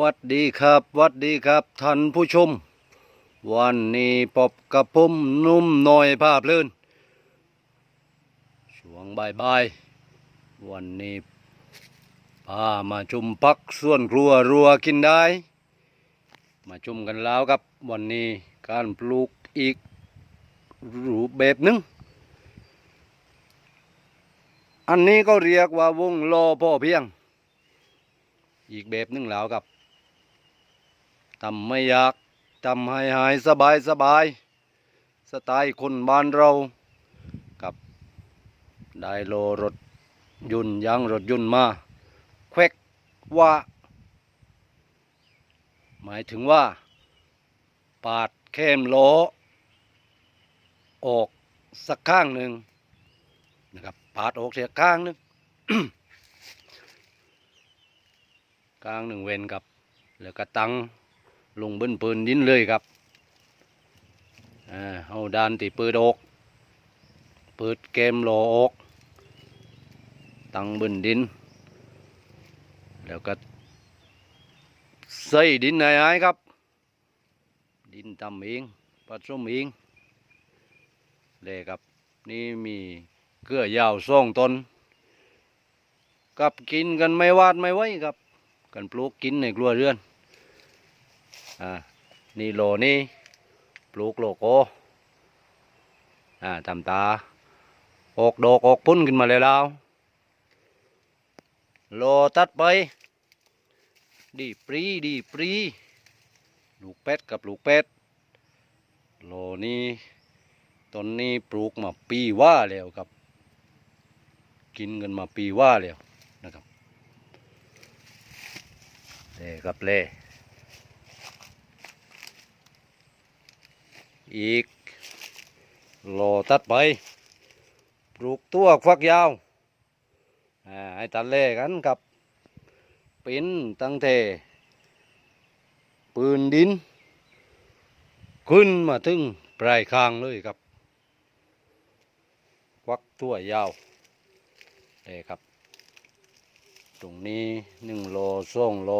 วัดดีครับวัดดีครับท่านผู้ชม วันนี้พบกับผมนุ่มหน่อยภาพลื่นช่วงบ่ายๆวันนี้พามาชุมพักส่วนครัวรัวกินได้ มาชุมกันแล้วครับวันนี้การปลูกอีกรูปแบบหนึ่งอันนี้ก็เรียกว่าวงโลพ่อเพียง อีกแบบหนึ่งแล้วครับ ทำไม่อยากทำให้หายสบายสบาย สไตล์คนบ้านเรา กับได้โลรถยนต์ยางรถยนต์มาแควกว่า หมายถึงว่า ปาดเข้มล้อออกสักข้างหนึ่งนะครับปาดออกเสียข้างหนึงกลางหนึ่งเวนครับ แล้วก็ตัง ลงเบิ้นปืนดินเลยครับอ่าเอาดานตีปืดอก เปิดเกมโลออก ตั้งบนดิน แล้วก็ใส่ดินไหนไอ้ครับ ดินตำเองผสมเองเลยครับ นี่มีเกลือยาวส่องตนกับกินกันไม่วาดไม่ไหวครับ กันปลูกกินในครัวเรือน อ่านี่โลนี่ปลูกโลโก้อ่าตำตาออกดอกออกพุ่นขึ้นมาแล้วแล้วโลตัดไป ดีปรีดีปรีลูกเป็ดกับลูกเป็ดโลนี้ต้นนี้ปลูกมาปีว่าแล้วครับ กินกันมาปีว่าแล้วนะครับเล่กับเล่ อีกโลตัดไปปลูกตัวฟักยาวอ่าให้ตัดเล่กันกับเป็นตั้งเทปืนดิน ขึ้นมาถึงปลายคางเลยครับควักตัวยาวเลยครับ ตรงนี้หนึ่งโลสองโล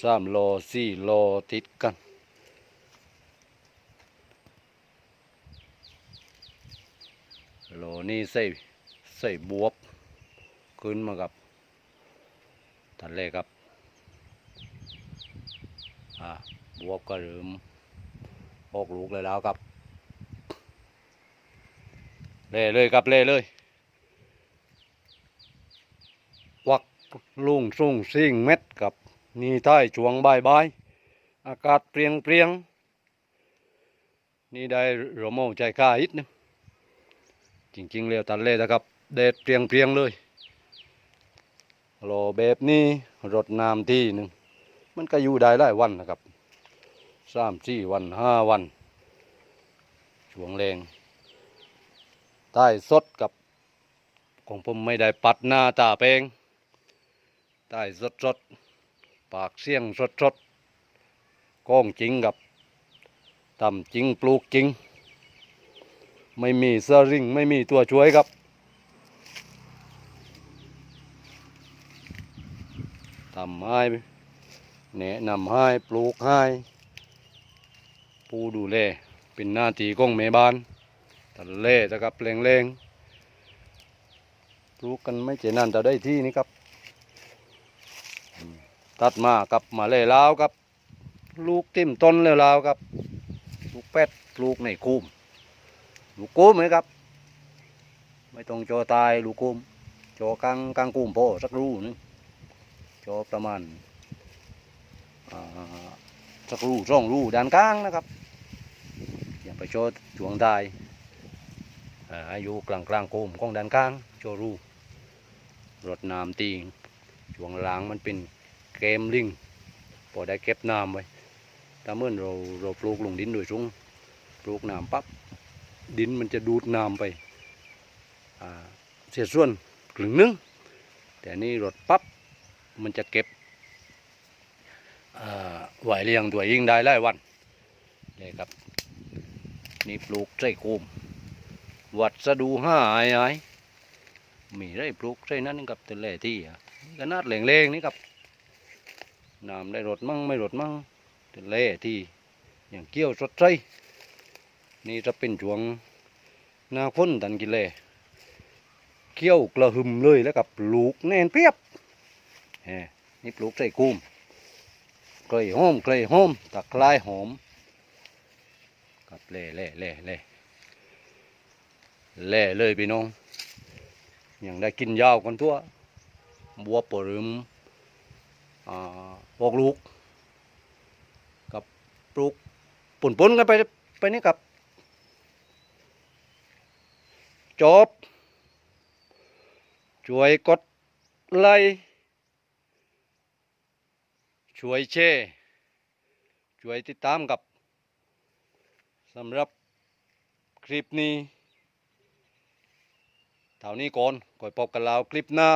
สามโลสี่โลติดกัน โลนี่ใส่ใส่บวบขึ้นมากับทะเลครับอ่าบวบก็เริ่มออกลูกเลยแล้วครับ เล่เลยครับเล่เลยวักลุ่งส่งซิ่งเม็ดกับนี่ใต้จวงใบายบอากาศเปรียงเปรียงนี่ได้รมเอาใจกล้าอีกนึง จริงๆแล้วตันเล่นะครับเด็ดเปรียงเปรียงเลยรอแบบนี้รดน้ำทีหนึ่งมันก็อยู่ได้หลายวันนะครับสามสี่วันห้าวัน ช่วงแรงใต้สดกับของผมไม่ได้ปัดหน้าตาแปลงใต้สดสดๆปากเสียงสดสดๆก้องจริงกับทำจริงปลูกจริง ไม่มีสริงไม่มีตัวช่วยครับทำให้แนะนำให้ปลูกให้ผู้ดูแลเป็นหน้าที่ของแม่บ้านทะเลนะครับแรงๆปลูกกันไม่เจนานจะได้ที่นี่ครับ ตัดมากับมาเลยลาวครับ ลูกติ่มต้นเลยลาวครับ ลูกเป็ดลูกในคุ้ม ลูกกุ้มไหมครับ ไม่ต้องโจอตายลูกกุ้มโจอกลางกลางกุ้มพอสักรูนึงโจอประมาณสักรูสองรูด้านกลางนะครับอย่าไปโจอช่วงได้อาอายุกลางกลางๆกุ้มของด้านกลางโจรูรดน้ำตีงช่วงหล่างมันเป็นเกมลิงพอได้เก็บน้ำไว้ถ้าเมื่อเราเราปลูกลงดินโดยสูงปลูกน้ำปั๊บ ดินมันจะดูดน้ำไปเสียส่วนกลึงหนึง แต่นี่รถปั๊บมันจะเก็บไหวเลี้ยงตัวยิ่งได้หลายวันเลยครับ นี่ปลูกใส่โคมวัดสะดูห้าไอ้ไอ้มีได้ปลูกใส่นั้นกับตัวแหล่ที่อะนาดแหลงๆนี่ครับน้ำได้รดมั่งไม่รดมั่งแต่เล่ที่อย่างเกี้ยวสดใจ นี่จะเป็นช่วงหน้าฝนตันกินเล่เกี้ยวกระหึ่มเลยแล้วกับปลูกแน่นเปรียบแหมนี่ปลูกใส่กุ้มเกลยหอมเกลยหอมตะไคร้หอมกับเล่เล่เล่เล่เล่เลยพี่น้องยังได้กินยาวกันทั่วบัวปรึมอ่าอกลูกกับปลูกปุ่นๆกันไปไปนี่กับ จบ ช่วยกดไลค์ช่วยแชร์ช่วยติดตามกับสำหรับคลิปนี้เท่านี้ก่อนก่อยพบกันแล้วคลิปหน้า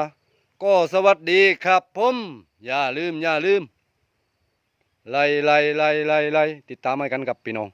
ก็สวัสดีครับผมอย่าลืมอย่าลืมไล่ไล่ไล่ไล่ไล่ติดตามให้กันกับพี่น้อง